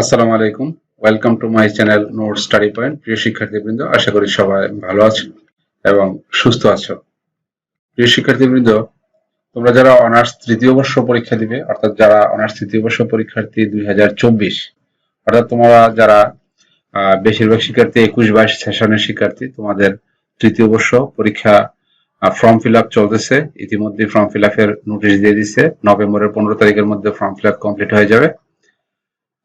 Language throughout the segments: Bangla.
আসসালামু আলাইকুম। Welcome to my channel note study point প্রিয় শিক্ষার্থীবৃন্দ, আশা করি সবাই ভালো আছো এবং সুস্থ আছো। প্রিয় শিক্ষার্থীবৃন্দ, তোমরা যারা অনার্স তৃতীয় বর্ষ পরীক্ষা দিবে, অর্থাৎ যারা অনার্স তৃতীয় বর্ষ পরীক্ষার্থী দুই হাজার চব্বিশ, অর্থাৎ তোমরা যারা বেশিরভাগ শিক্ষার্থী একুশ বাইশ সেশনের শিক্ষার্থী, তোমাদের তৃতীয় বর্ষ পরীক্ষা ফর্ম ফিল আপ চলতেছে। ইতিমধ্যে ফর্ম ফিল আপের নোটিশ দিয়ে দিচ্ছে নভেম্বরের পনেরো তারিখের মধ্যে ফর্ম ফিল আপ কমপ্লিট হয়ে যাবে।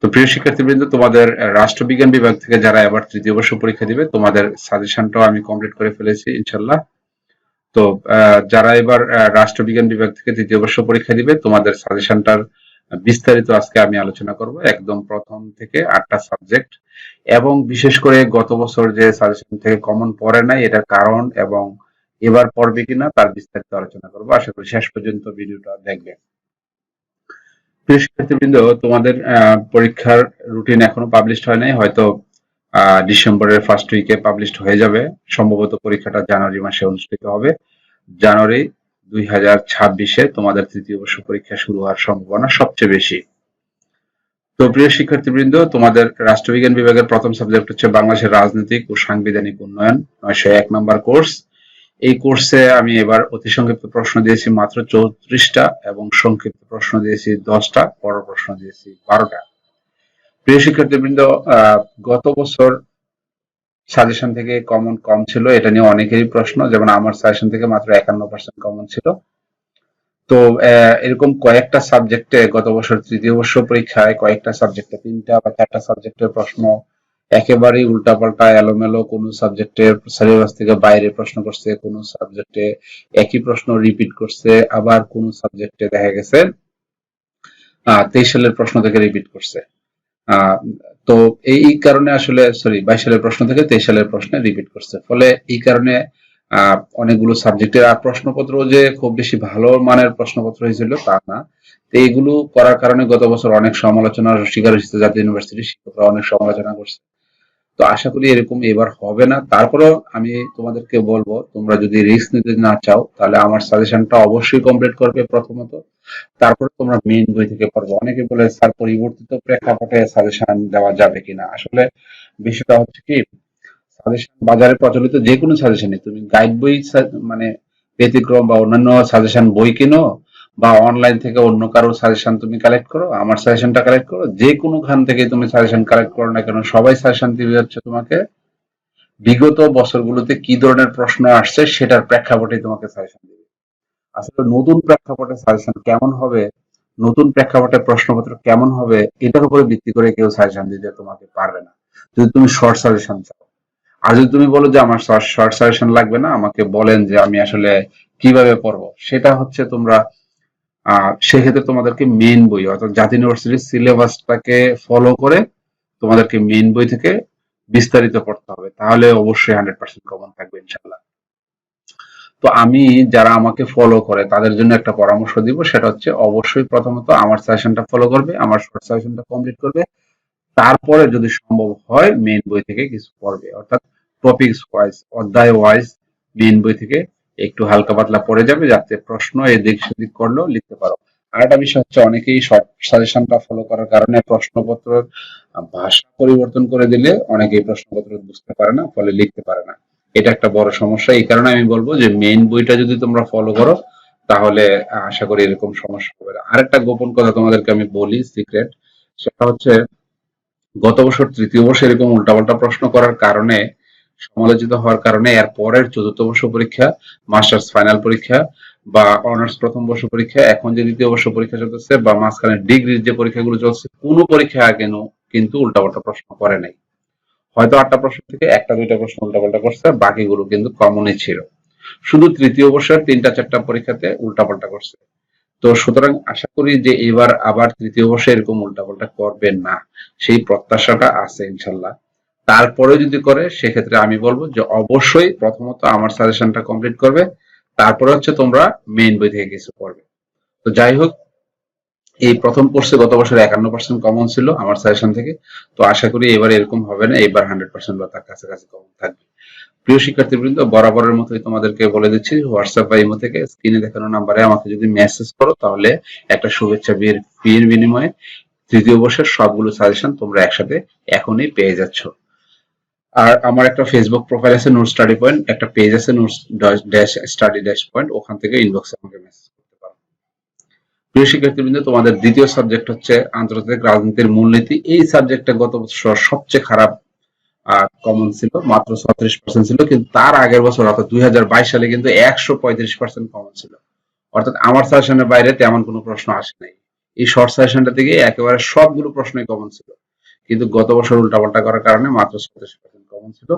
তো প্রিয় শিক্ষার্থীবৃন্দ, তোমাদের রাষ্ট্রবিজ্ঞান বিভাগ থেকে যারা এবার তৃতীয় বর্ষ পরীক্ষা দিবে, তোমাদের সাজেশনটাও আমি কমপ্লিট করে ফেলেছি ইনশাল্লাহ তো যারা এবার রাষ্ট্রবিজ্ঞান বিভাগ থেকে তৃতীয় বর্ষ পরীক্ষা দিবে, তোমাদের সাজেশনটার বিস্তারিত আজকে আমি আলোচনা করব, একদম প্রথম থেকে আটটা সাবজেক্ট। এবং বিশেষ করে গত বছর যে সাজেশন থেকে কমন পড়ে নাই, এটার কারণ এবং এবার পড়বে কিনা, তার বিস্তারিত আলোচনা করব। আশা করি শেষ পর্যন্ত ভিডিওটা দেখবে প্রিয় শিক্ষার্থীবৃন্দ, তোমাদের পরীক্ষার রুটিন এখনও পাবলিশ হয় নাই। হয়তো ডিসেম্বরের ফার্স্ট উইকে পাবলিশ হয়ে যাবে। সম্ভবত পরীক্ষাটা জানুয়ারি মাসে অনুষ্ঠিত হবে। জানুয়ারি দুই হাজার ছাব্বিশে তোমাদের তৃতীয় বর্ষ পরীক্ষা শুরু হওয়ার সম্ভাবনা সবচেয়ে বেশি। তো প্রিয় শিক্ষার্থীবৃন্দ, তোমাদের রাষ্ট্রবিজ্ঞান বিভাগের প্রথম সাবজেক্ট হচ্ছে বাংলাদেশের রাজনৈতিক ও সাংবিধানিক উন্নয়ন, নয়শো এক নম্বর কোর্স এই কোর্সে আমি এবার অতি সংক্ষিপ্ত প্রশ্ন দিয়েছি মাত্র চৌত্রিশটা এবং সংক্ষিপ্ত প্রশ্ন দিয়েছি দশটা, বড় প্রশ্ন দিয়েছি বারোটা। প্রিয় শিক্ষার্থীবৃন্দ গত বছর সাজেশন থেকে কমন কম ছিল, এটা নিয়ে অনেকেরই প্রশ্ন, যেমন আমার সাজেশন থেকে মাত্র একান্ন পার্সেন্ট কমন ছিল। তো এরকম কয়েকটা সাবজেক্টে গত বছর তৃতীয় বর্ষ পরীক্ষায় কয়েকটা সাবজেক্টে তিনটা বা চারটা সাবজেক্টের প্রশ্ন একেবারেই উল্টাপাল্টা এলোমেলো কোন সাবজেক্টের সিলেবাস থেকে বাইরে প্রশ্ন করছে, কোন সাবজেক্টে একই প্রশ্ন রিপিট করছে, আবার কোন সাবজেক্টে দেখা গেছে তেইশ সালের প্রশ্ন থেকে রিপিট করছে। তো এই কারণে আসলে সরি বাইশ সালের প্রশ্ন থেকে তেইশ সালের প্রশ্নে রিপিট করছে। ফলে এই কারণে অনেকগুলো সাবজেক্টের আর প্রশ্নপত্র যে খুব বেশি ভালো মানের প্রশ্নপত্র হয়েছিল তা না। এইগুলো করার কারণে গত বছর অনেক সমালোচনার শিকার হয়েছে জাতীয় ইউনিভার্সিটির শিক্ষকরা, অনেক সমালোচনা করছে। তো আশা করি এরকম এবার হবে না। তারপরেও আমি তোমাদেরকে বলব, তোমরা যদি রিস্ক নিতে না চাও, তাহলে আমার সাজেশনটা অবশ্যই কমপ্লিট করবে প্রথমত। তারপরে তোমরা মেইন বই থেকে পড়ব। অনেকে বলে, স্যার, পরিবর্তিত প্রেক্ষাপটে সাজেশন দেওয়া যাবে কিনা? আসলে বিষয়টা হচ্ছে কি সাজেশন বাজারে প্রচলিত যে কোনো সাজেশনে তুমি গাইড বই মানে ব্যতিক্রম বা অন্যান্য সাজেশন বই কিনো বা অনলাইন থেকে অন্য কারও সাজেশন তুমি কালেক্ট করো, আমার সাজেশনটা কালেক্ট করো, যে কোনো খান থেকে তুমি সাজেশন কালেক্ট করো না কেন, সবাই সাজেশন দিবে হচ্ছে তোমাকে বিগত বছরগুলোতে কি ধরনের প্রশ্ন আসছে সেটার প্রেক্ষাপটে তোমাকে সাজেশন দিবে। আসলে নতুন প্রেক্ষাপটে সাজেশন কেমন হবে, নতুন প্রেক্ষাপটে প্রশ্নপত্র কেমন হবে, এটার উপরে ভিত্তি করে কেউ সাজেশন দিতে তোমাকে পারবে না। যদি তুমি শর্ট সাজেশন চাও। আর যদি তুমি বলো যে আমার শর্ট সাজেশন লাগবে না, আমাকে বলেন যে আমি আসলে কীভাবে পড়ব সেটা হচ্ছে তোমরা সেক্ষেত্রে তোমাদেরকে মেন বই, অর্থাৎ জাতীয় ইউনিভার্সিটির সিলেবাসটাকে ফলো করে তোমাদেরকে মেন বই থেকে বিস্তারিত পড়তে হবে। তাহলে অবশ্যই হান্ড্রেড পার্সেন্ট কমন থাকবে ইনশাল্লাহ তো আমি, যারা আমাকে ফলো করে, তাদের জন্য একটা পরামর্শ দিব, সেটা হচ্ছে অবশ্যই প্রথমত আমার সাজেশনটা ফলো করবে, আমার শর্ট সাজেশনটা কমপ্লিট করবে। তারপরে যদি সম্ভব হয় মেন বই থেকে কিছু পড়বে। অর্থাৎ টপিকস ওয়াইজ অধ্যায় ওয়াইজ মেন বই থেকে একটু হালকা পাতলা পড়ে যাবে যাতে প্রশ্ন এদিক সেদিক করলেও লিখতে পারো। আর একটা বিষয় হচ্ছে, অনেকেই শর্ট সাজেশনটা ফলো করার কারণে প্রশ্নপত্রের ভাষা পরিবর্তন করে দিলে অনেকেই প্রশ্নপত্র বুঝতে পারে না, ফলে লিখতে পারে না। এটা একটা বড় সমস্যা। এই কারণে আমি বলব যে মেইন বইটা যদি তোমরা ফলো করো, তাহলে আশা করি এরকম সমস্যা হবে না। আরেকটা গোপন কথা তোমাদেরকে আমি বলি সিক্রেট সেটা হচ্ছে, গত বছর তৃতীয় বর্ষে এরকম উল্টাপাল্টা প্রশ্ন করার কারণে সমালোচিত হওয়ার কারণে এর পরের চতুর্থ বর্ষ পরীক্ষা, মাস্টার্স ফাইনাল পরীক্ষা বা অনার্স প্রথম বর্ষ পরীক্ষা, এখন যে দ্বিতীয় বর্ষ পরীক্ষা চলতেছে বা মাঝখানে ডিগ্রির যে পরীক্ষাগুলো চলছে, কোনো পরীক্ষা কেন কিন্তু উল্টাপাল্টা প্রশ্ন করে নাই। হয়তো আটটা প্রশ্ন থেকে একটা, দুইটা প্রশ্ন উল্টাপাল্টা করছে, বাকিগুলো কিন্তু কমনই ছিল। শুধু তৃতীয় বর্ষের তিনটা, চারটা পরীক্ষাতে উল্টাপাল্টা করছে। তো সুতরাং আশা করি যে এবার আবার তৃতীয় বর্ষে এরকম উল্টাপাল্টা করবেন না। সেই প্রত্যাশাটা আছে ইনশাল্লাহ। তারপরে যদি করে, সেক্ষেত্রে আমি বলব যে অবশ্যই প্রথমত আমার সাজেশনটা কমপ্লিট করবে। তারপরে হচ্ছে তোমরা মেইন বই থেকে কিছু পড়বে। তো যাই হোক, এই প্রথম কোর্সে গত বছর একান্ন পার্সেন্ট কমন ছিল আমার সাজেশন থেকে। তো আশা করি এবার এরকম হবে না, এবার হান্ড্রেড পার্সেন্ট বা তার কাছাকাছি কমন থাকবে। প্রিয় শিক্ষার্থীবৃন্দ, বরাবরের মতোই তোমাদেরকে বলে দিচ্ছি হোয়াটসঅ্যাপ বা ইমো থেকে স্ক্রিনে দেখানো নাম্বারে আমাকে যদি মেসেজ করো, তাহলে একটা শুভেচ্ছা বিয়ের বিয়ের বিনিময়ে তৃতীয় বর্ষের সবগুলো সাজেশন তোমরা একসাথে এখনই পেয়ে যাচ্ছ। আর আমার একটা ফেসবুক প্রোফাইল আছে নোট স্টাডি পয়েন্ট একটা পেজ আছে note dash study dash point ওখান থেকে ইনবক্সে আমাকে মেসেজ করতে পারো। প্রিয় শিক্ষার্থীবৃন্দ, তোমাদের দ্বিতীয় সাবজেক্ট হচ্ছে আন্তর্জাতিক রাজনীতির মূলনীতি। এই সাবজেক্টটা গত বছর সবচেয়ে খারাপ কমন ছিল, মাত্র ছত্রিশ পার্সেন্ট ছিল, কিন্তু তার আগের বছর, অর্থাৎ দুই হাজার বাইশ সালে কিন্তু একশো পঁয়ত্রিশ পার্সেন্ট কমন ছিল। অর্থাৎ আমার সাজেশনের বাইরে তেমন কোনো প্রশ্ন আসে নাই। এই শর্ট সাজেশনটা থেকে একেবারে সবগুলো প্রশ্নই কমন ছিল। কিন্তু গত বছর উল্টাপাল্টা করার কারণে মাত্র ছত্রিশ পার্সেন্ট কমন ছিল।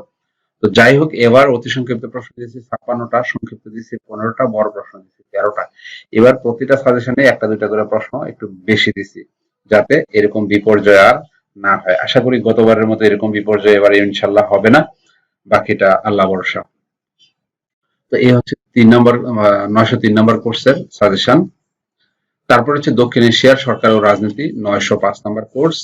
তো যাই হোক, এবার অতি সংক্ষিপ্ত প্রশ্ন দিয়েছি, ছাপ্পান্নটা, সংক্ষিপ্ত দিয়েছি, পনেরোটা, বড় প্রশ্ন দিয়েছি, তেরোটা। এবার প্রতিটা সাজেশনে একটা, দুইটা করে প্রশ্ন একটু বেশি দিছি যাতে এরকম বিপর্যয় আর না হয়। আশা করি গতবারের মতো এরকম বিপর্যয় এবার ইনশাল্লাহ হবে না। বাকিটা আল্লাহ ভরসা। তো এই হচ্ছে তিন নম্বর নয়শো তিন নম্বর কোর্সের সাজেশন। তারপর হচ্ছে দক্ষিণ এশিয়ার সরকার ও রাজনীতি, নয়শো পাঁচ নম্বর কোর্স।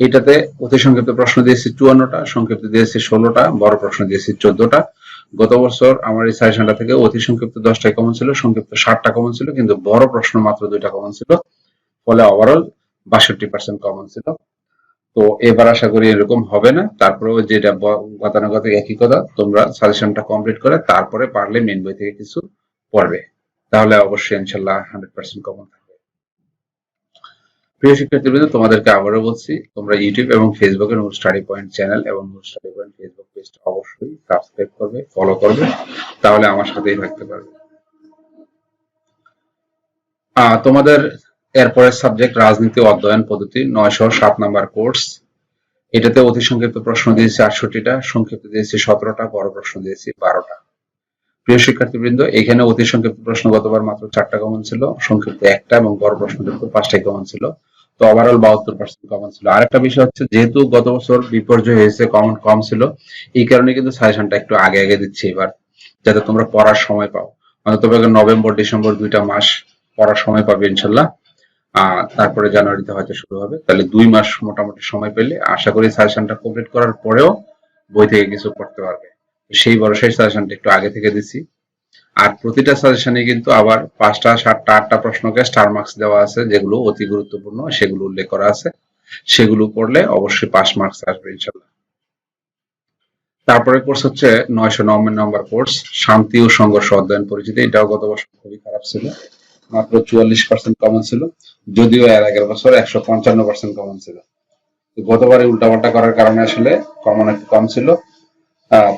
এটাতে অতি সংক্ষিপ্ত প্রশ্ন দিয়েছি চুয়ান্নটা, সংক্ষিপ্ত দিয়েছি ষোলোটা, বড় প্রশ্ন দিয়েছি চোদ্দটা। গত বছর আমার এই সাজেশনটা থেকে অতি সংক্ষিপ্ত দশটাই কমন ছিল, সংক্ষিপ্ত ষাটটা কমন ছিল, কিন্তু বড় প্রশ্ন মাত্র দুইটা কমন ছিল। ফলে ওভারঅল বাষট্টি পার্সেন্ট কমন ছিল। তো এবার আশা করি এরকম হবে না। তারপরেও যেটা গতানুগতিক একই কথা, তোমরা সাজেশনটা কমপ্লিট করে তারপরে পারলে মেন বই থেকে কিছু পড়বে। তাহলে অবশ্যই ইনশাল্লাহ হান্ড্রেড পার্সেন্ট কমন থাকবে। প্রিয় শিক্ষার্থীবৃন্দ, তোমাদেরকে আবারও বলছি, তোমরা ইউটিউব এবং ফেসবুকে নোট স্টাডি পয়েন্ট চ্যানেল এবং নোট স্টাডি পয়েন্ট ফেসবুক পেজটা অবশ্যই সাবস্ক্রাইব করবে ফলো করবে, তাহলে আমার সাথেই থাকতে পারবে। তোমাদের এরপরের সাবজেক্ট রাজনীতি, অধ্যয়ন পদ্ধতি, নয়শো সাত নাম্বার কোর্স এটাতে অতি সংক্ষিপ্ত প্রশ্ন দিয়েছি আটষট্টিটা, সংক্ষিপ্ত দিয়েছি সতেরোটা, বড় প্রশ্ন দিয়েছি বারোটা। প্রিয় শিক্ষার্থীবৃন্দ, এখানে অতি সংক্ষিপ্ত প্রশ্ন গতবার মাত্র চারটা কমন ছিল, সংক্ষিপ্ত একটা এবং বড় প্রশ্ন পাঁচটাই কমন ছিল। তো ওভারঅল বাহাত্তর পার্সেন্ট কমন ছিল। আরেকটা বিষয় হচ্ছে, যেহেতু গত বছর বিপর্যয় হয়েছে, কমন কম ছিল, এই কারণে কিন্তু সাজেশনটা একটু আগে আগে দিচ্ছি এবার, যাতে তোমরা পড়ার সময় পাও। মানে অন্তত নভেম্বর, ডিসেম্বর দুইটা মাস পড়ার সময় পাবে ইনশাল্লাহ। তারপরে জানুয়ারিতে হয়তো শুরু হবে। তাহলে দুই মাস মোটামুটি সময় পেলে আশা করি সাজেশনটা কমপ্লিট করার পরেও বই থেকে কিছু পড়তে পারবে। সেই ভরসায় সাজেশনটা একটু আগে থেকে দিছি আর প্রতিটা সাজেশনে কিন্তু আবার পাঁচটা, সাতটা, আটটা প্রশ্নকে স্টার মার্কস দেওয়া আছে, যেগুলো অতি গুরুত্বপূর্ণ, সেগুলো উল্লেখ করা আছে। সেগুলো পড়লে অবশ্যই পাস মার্কস আসবে, ইনশাল্লাহ। তারপরে কোর্স হচ্ছে নয়শো নব্বই নম্বর কোর্স শান্তি ও সংঘর্ষ অধ্যয়ন পরিচিতি। এটাও গত বছর খুবই খারাপ ছিল। মাত্র চুয়াল্লিশ পার্সেন্ট কমন ছিল, যদিও এর আগের বছর একশো পঞ্চান্ন পার্সেন্ট কমন ছিল। গতবারে উল্টাপাল্টা করার কারণে আসলে কমন একটু কম ছিল।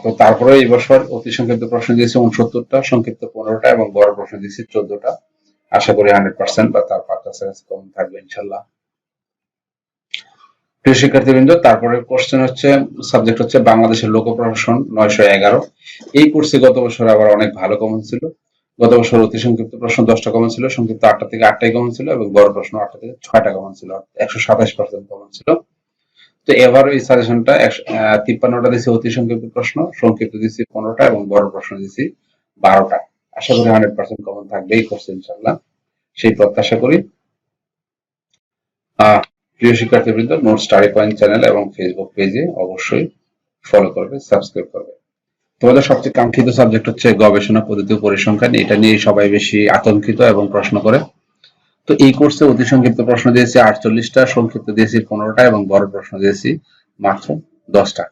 তো তারপরে এই বছর অতি সংক্ষিপ্ত প্রশ্ন দিয়েছে উনসত্তরটা, সংক্ষিপ্ত পনেরোটা এবং বড় প্রশ্ন দিয়েছে চোদ্দটা। আশা করি হান্ড্রেড পার্সেন্ট বা তার কাছাকাছি কমন থাকবে ইনশাল্লাহ। প্রিয় শিক্ষার্থীবৃন্দ, তারপরে কোশ্চেন হচ্ছে সাবজেক্ট হচ্ছে বাংলাদেশের লোক প্রশাসন নয়শো এগারো। এই কোর্সে গত বছর আবার অনেক ভালো কমন ছিল। গত বছর অতি সংক্ষিপ্ত প্রশ্ন দশটা কমন ছিল, সংক্ষিপ্ত আটটা থেকে আটটাই কমন ছিল এবং বড় প্রশ্ন আটটা থেকে ছয়টা কমন ছিল, একশো সাতাশ পার্সেন্ট কমন ছিল। তো এবার এই সাজেশনটা তিপ্পান্নটা দিচ্ছি অতি সংক্ষিপ্ত প্রশ্ন, সংক্ষিপ্ত দিচ্ছি পনেরোটা এবং বড় প্রশ্ন দিচ্ছি বারোটা। আশা করি হান্ড্রেড পার্সেন্ট কমন থাকবে এই কোর্স ইনশাল্লাহ সেই প্রত্যাশা করি। প্রিয় শিক্ষার্থীবৃন্দ নোট স্টাডি পয়েন্ট চ্যানেল এবং ফেসবুক পেজে অবশ্যই ফলো করবে সাবস্ক্রাইব করবে। তোমাদের সবচেয়ে কাঙ্ক্ষিত সাবজেক্ট হচ্ছে গবেষণা পদ্ধতি পরিসংখ্যান। এটা নিয়ে সবাই বেশি আতঙ্কিত এবং প্রশ্ন করে। তো এই কোর্সে অতি সংক্ষিপ্ত প্রশ্ন দিয়েছি, আটচল্লিশটা, সংক্ষিপ্ত দিয়েছি পনেরোটা এবং বড় প্রশ্ন দিয়েছি মাত্র দশটা।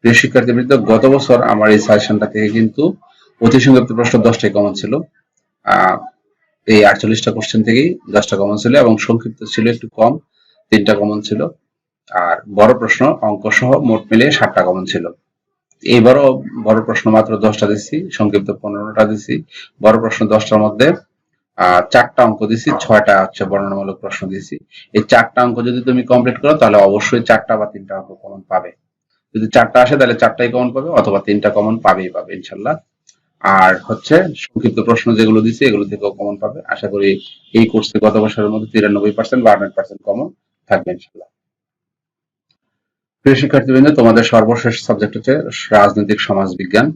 প্রিয় শিক্ষার্থীবৃন্দ, গত বছর আমার এই সাজেশনটা থেকে কিন্তু অতি সংক্ষিপ্ত প্রশ্ন দশটাই কমন ছিল। এই আটচল্লিশটা কোশ্চেন থেকেই দশটা কমন ছিল এবং সংক্ষিপ্ত ছিল একটু কম, তিনটা কমন ছিল। আর বড় প্রশ্ন, অঙ্ক সহ মোট মিলিয়ে ষাটটা কমন ছিল। এইবারও বড় প্রশ্ন মাত্র দশটা দিচ্ছি, সংক্ষিপ্ত পনেরোটা দিচ্ছি। বড় প্রশ্ন দশটার মধ্যে চারটা অঙ্ক দিছি ছয়টা হচ্ছে বর্ণনামূলক প্রশ্ন দিছি এই চারটা অঙ্ক যদি তুমি কমপ্লিট করো, তাহলে অবশ্যই চারটা বা তিনটা অঙ্ক কমন পাবে। যদি চারটা আসে, তাহলে চারটাই কমন পাবে, অথবা তিনটা কমন পাবেই পাবে ইনশাল্লাহ আর হচ্ছে সংক্ষিপ্ত প্রশ্ন যেগুলো দিছি এগুলো থেকেও কমন পাবে। আশা করি এই কোর্সে গত বছরের মধ্যে তিরানব্বই পার্সেন্ট বা হান্ড্রেড পার্সেন্ট কমন থাকবে ইনশাল্লাহ প্রিয় শিক্ষার্থীবৃন্দ, তোমাদের সর্বশেষ সাবজেক্ট হচ্ছে রাজনৈতিক সমাজ বিজ্ঞান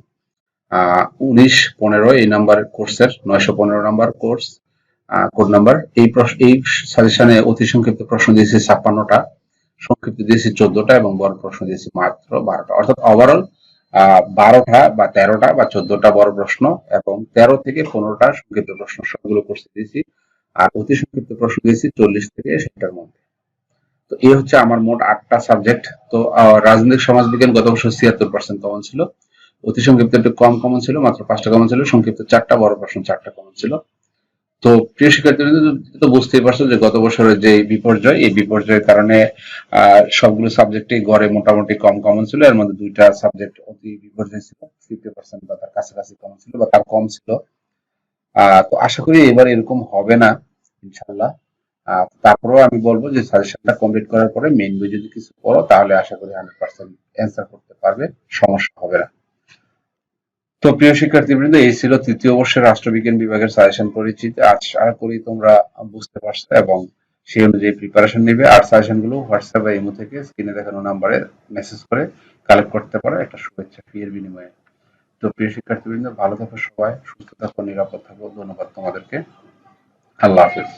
উনিশ পনেরো এই নাম্বার কোর্সের, নয়শো পনেরো নাম্বার কোর্স কোড নাম্বার। এই এই সাজেশনে অতি সংক্ষিপ্ত প্রশ্ন দিয়েছি ছাপ্পান্নটা, সংক্ষিপ্ত দিয়েছি চোদ্দটা এবং বড় প্রশ্ন দিয়েছি মাত্র বারোটা। অর্থাৎ ওভারঅল বারোটা বা তেরোটা বা চোদ্দটা বড় প্রশ্ন এবং তেরো থেকে পনেরোটা সংক্ষিপ্ত প্রশ্ন। সবগুলো কোর্সে দিয়েছি আর অতি সংক্ষিপ্ত প্রশ্ন দিয়েছি চল্লিশ থেকে সেটার মধ্যে। তো এই হচ্ছে আমার মোট আটটা সাবজেক্ট। তো রাজনৈতিক সমাজবিজ্ঞান গত বছর ছিয়াত্তর পার্সেন্ট কমন ছিল। অতি সংক্ষিপ্ত একটু কম কমন ছিল, মাত্র পাঁচটা কমন ছিল, সংক্ষিপ্ত চারটা, বড় প্রশ্ন চারটা কমন ছিল। তো প্রিয় শিক্ষার্থীরা তো বুঝতেই পারছ যে গত বছরের যে বিপর্যয়, এই বিপর্যয়ের কারণে সবগুলো সাবজেক্টই গড়ে মোটামুটি কম কমন ছিল, এর মধ্যে দুইটা সাবজেক্ট অতি বিপর্যয় ছিল ফিফটি পার্সেন্ট বা তার কাছাকাছি কমন ছিল বা তার কম ছিল। তো আশা করি এবার এরকম হবে না ইনশাল্লাহ তারপরেও আমি বলব যে সাজেশনটা কমপ্লিট করার পরে মেইন বই যদি কিছু পড়ো, তাহলে আশা করি হান্ড্রেড পার্সেন্ট অ্যান্সার করতে পারবে, সমস্যা হবে না। তো প্রিয় শিক্ষার্থীবৃন্দ, এই ছিল তৃতীয় বর্ষের রাষ্ট্রবিজ্ঞান বিভাগের সাজেশন পরিচিত। আশা করি তোমরা বুঝতে পারছ এবং সেই অনুযায়ী প্রিপারেশন নেবে। আর সাজেশনগুলো হোয়াটসঅ্যাপ বা ইমো থেকে স্ক্রিনে দেখানো নাম্বারে মেসেজ করে কালেক্ট করতে পারো। একটা শুভেচ্ছা ফি এর বিনিময়ে। তো প্রিয় শিক্ষার্থীবৃন্দ, ভালো থাকো সবাই, সুস্থ থাকো, নিরাপদ থাকো। ধন্যবাদ তোমাদেরকে। আল্লাহ হাফেজ।